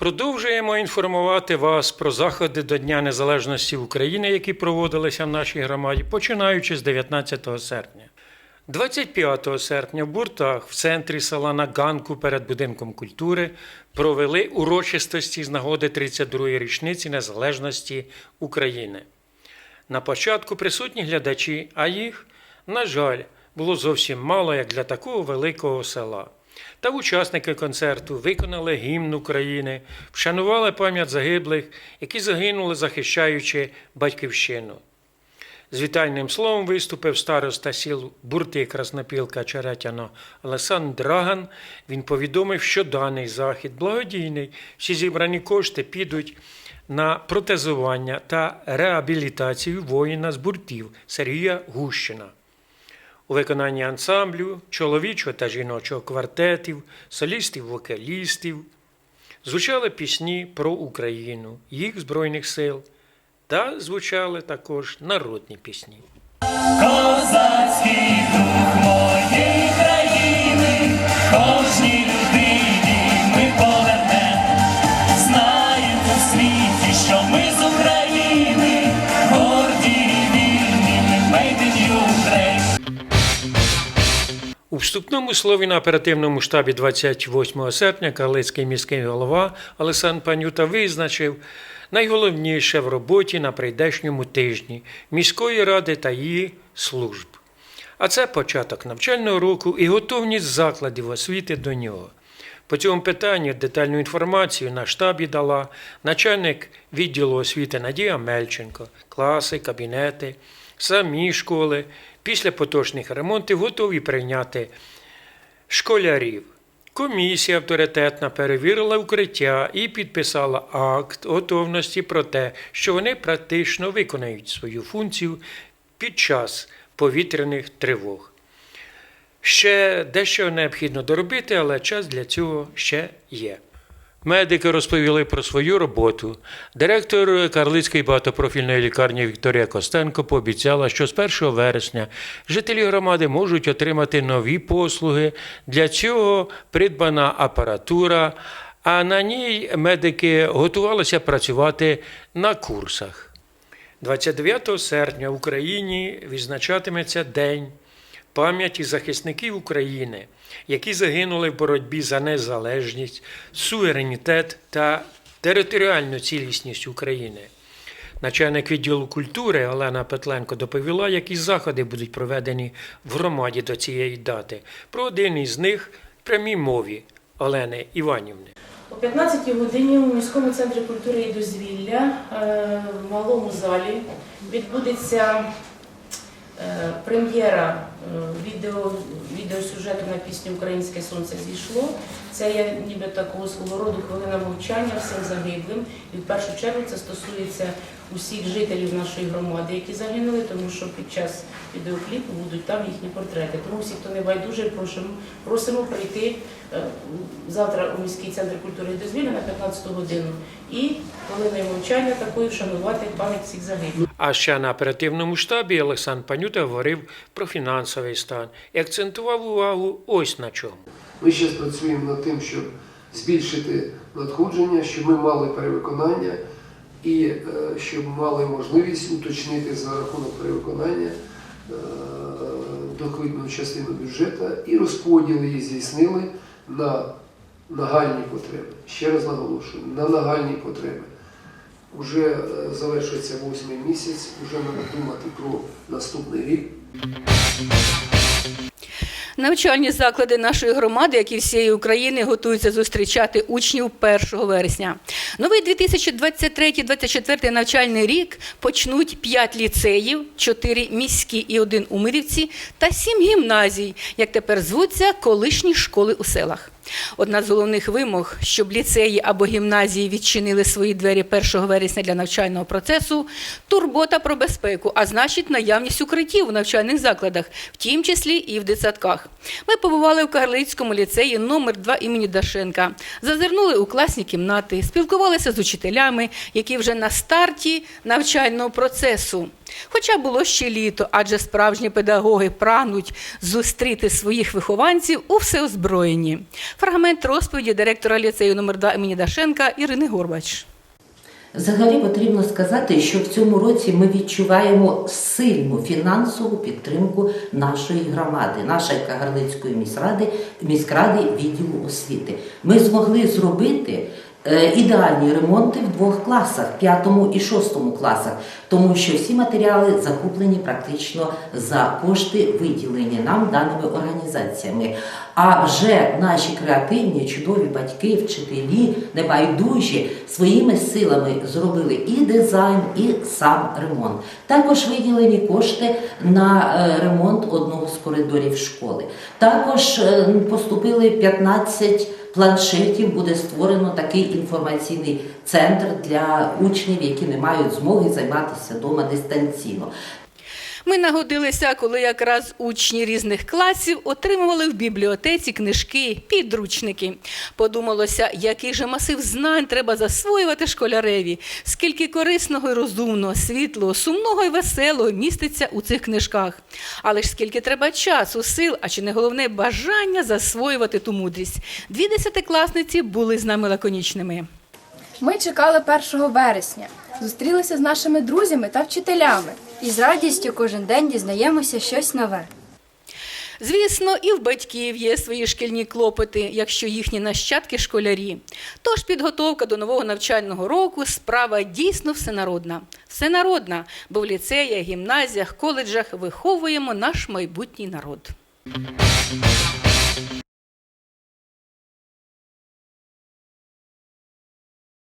Продовжуємо інформувати вас про заходи до Дня Незалежності України, які проводилися в нашій громаді, починаючи з 19 серпня. 25 серпня в Буртах в центрі села на Ганку перед будинком культури провели урочистості з нагоди 32-ї річниці незалежності України. На початку присутні глядачі, а їх, на жаль, було зовсім мало як для такого великого села. Та учасники концерту виконали гімн України, вшанували пам'ять загиблих, які загинули, захищаючи батьківщину. З вітальним словом виступив староста сіл Бурти Краснопілка Черетяно Олександр Драган. Він повідомив, що даний захід благодійний. Всі зібрані кошти підуть на протезування та реабілітацію воїна з буртів Сергія Гущина. У виконанні ансамблю, чоловічого та жіночого квартетів, солістів-вокалістів звучали пісні про Україну, їх Збройних сил та звучали також народні пісні. Козацький дух моєї У вступному слові на оперативному штабі 28 серпня Калицький міський голова Олександр Панюта визначив найголовніше в роботі на прийдешньому тижні міської ради та її служб. А це початок навчального року і готовність закладів освіти до нього. По цьому питанню детальну інформацію на штабі дала начальник відділу освіти Надія Мельченко, класи, кабінети, самі школи після поточних ремонтів готові прийняти школярів. Комісія авторитетна перевірила укриття і підписала акт готовності про те, що вони практично виконають свою функцію під час повітряних тривог. Ще дещо необхідно доробити, але час для цього ще є. Медики розповіли про свою роботу. Директор Карлицької багатопрофільної лікарні Вікторія Костенко пообіцяла, що з 1 вересня жителі громади можуть отримати нові послуги. Для цього придбана апаратура, а на ній медики готувалися працювати на курсах. 29 серпня в Україні відзначатиметься День пам'яті захисників України, які загинули в боротьбі за незалежність, суверенітет та територіальну цілісність України. Начальник відділу культури Олена Петленко доповіла, які заходи будуть проведені в громаді до цієї дати. Про один із них в прямій мові Олени Іванівни. О 15-й годині у міському центрі культури і дозвілля е, в малому залі відбудеться е, прем'єра відео, відеосюжету на пісню Українське сонце зійшло. Це є ніби такого свого роду хвилина мовчання всім загиблим. І в першу чергу це стосується усіх жителів нашої громади, які загинули, тому що під час відеокліпу будуть там їхні портрети. Тому всі, хто не байдуже, просимо, просимо прийти е, завтра у міський центр культури і дозвілля на 15 годину і хвилиною мовчання такою вшанувати пам'ять всіх загиблих. А ще на оперативному штабі Олександр Панюта говорив про фінансовий стан і акцентував увагу ось на чому. Ми зараз працюємо над тим, щоб збільшити надходження, щоб ми мали перевиконання і е, щоб мали можливість уточнити за рахунок перевиконання е, частину бюджету і розподіл її здійснили на нагальні потреби. Ще раз наголошую, на нагальні потреби. Уже е, завершується восьмий місяць, вже треба думати про наступний рік. Навчальні заклади нашої громади, як і всієї України, готуються зустрічати учнів 1 вересня. Новий 2023-2024 навчальний рік почнуть 5 ліцеїв, 4 міські і 1 у Мирівці та 7 гімназій, як тепер звуться колишні школи у селах. Одна з головних вимог, щоб ліцеї або гімназії відчинили свої двері 1 вересня для навчального процесу турбота про безпеку, а значить наявність укриттів у навчальних закладах, в тім числі і в дитсадках. Ми побували в Карлицькому ліцеї номер 2 імені Дашенка, зазирнули у класні кімнати, спілкувалися з учителями, які вже на старті навчального процесу. Хоча було ще літо, адже справжні педагоги прагнуть зустріти своїх вихованців у всеозброєнні. Фрагмент розповіді директора ліцею номер 2 імені Дашенка Ірини Горбач. Взагалі потрібно сказати, що в цьому році ми відчуваємо сильну фінансову підтримку нашої громади, нашої Кагарлицької міськради, міськради відділу освіти. Ми змогли зробити ідеальні ремонти в двох класах, п'ятому і шостому класах, тому що всі матеріали закуплені практично за кошти, виділені нам даними організаціями. А вже наші креативні, чудові батьки, вчителі, небайдужі своїми силами зробили і дизайн, і сам ремонт. Також виділені кошти на е, ремонт одного з коридорів школи. Також е, поступили 15 планшетів. Буде створено такий інформаційний центр для учнів, які не мають змоги займатися вдома дистанційно. Ми нагодилися, коли якраз учні різних класів отримували в бібліотеці книжки, підручники. Подумалося, який же масив знань треба засвоювати школяреві, скільки корисного і розумного, світлого, сумного і веселого міститься у цих книжках. Але ж скільки треба часу, сил, а чи не головне бажання засвоювати ту мудрість. Дві десятикласниці були з нами лаконічними. Ми чекали 1 вересня, зустрілися з нашими друзями та вчителями. І з радістю кожен день дізнаємося щось нове. Звісно, і в батьків є свої шкільні клопоти, якщо їхні нащадки школярі. Тож підготовка до нового навчального року справа дійсно всенародна. Всенародна, бо в ліцеях, гімназіях, коледжах виховуємо наш майбутній народ.